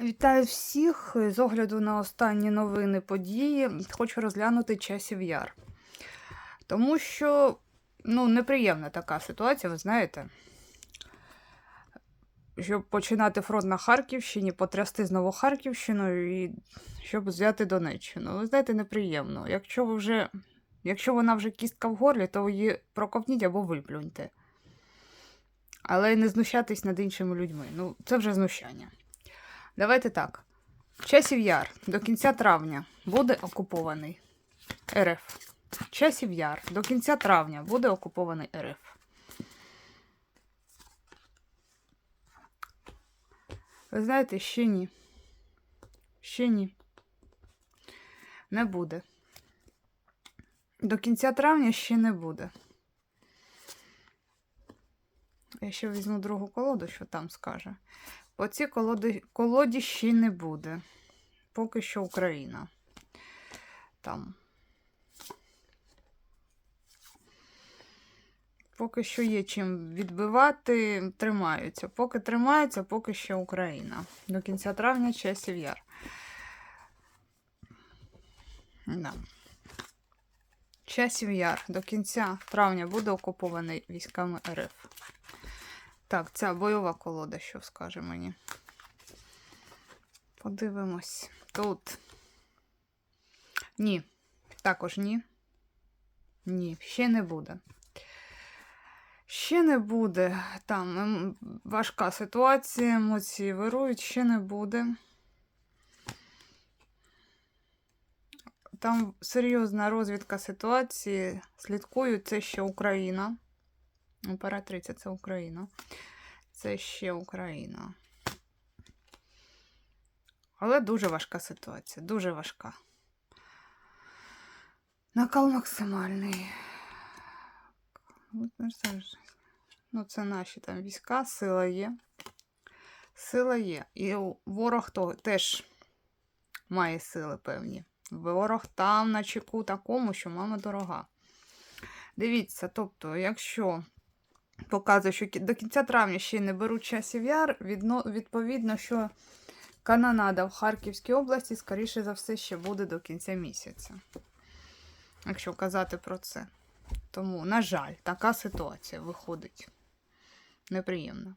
Вітаю всіх. З огляду на останні новини події хочу розглянути часів яр. Тому що ну, неприємна така ситуація, ви знаєте. Щоб починати фронт на Харківщині, потрясти знову Харківщину і щоб взяти Донеччину. Ви знаєте, неприємно. Якщо ви вже, якщо вона вже кістка в горлі, то її проковтніть або виплюньте. Але не знущатись над іншими людьми. Ну, це вже знущання. Давайте так. Часів Яр до кінця травня буде окупований РФ. Часів Яр до кінця травня буде окупований РФ. Ви знаєте, ще ні. Ще ні. Не буде. До кінця травня ще не буде. Я ще візьму другу колоду, що там скаже. По цій колоді, колоді ще не буде. Поки що Україна. Там. Поки що є чим відбивати, тримаються. Поки тримаються, поки що Україна. До кінця травня часів яр. Да. Часів яр до кінця травня буде окупований військами РФ. Так, ця бойова колода, що скаже мені. Подивимось. Тут. Ні. Також ні. Ні, ще не буде. Ще не буде. Там ем, важка ситуація, емоції вирують, ще не буде. Там серйозна розвідка ситуації. Слідкують це ще Україна. Імператриця це Україна. Це ще Україна. Але дуже важка ситуація, дуже важка. Накал максимальний. Ну, це наші там війська, сила є. Сила є. І ворог то теж має сили певні. Ворог там на чеку такому, що мама дорога. Дивіться, тобто, якщо показує, що до кінця травня ще не беруть часів яр, відно, відповідно, що канонада в Харківській області, скоріше за все, ще буде до кінця місяця. Якщо казати про це. Тому, на жаль, така ситуація виходить неприємна.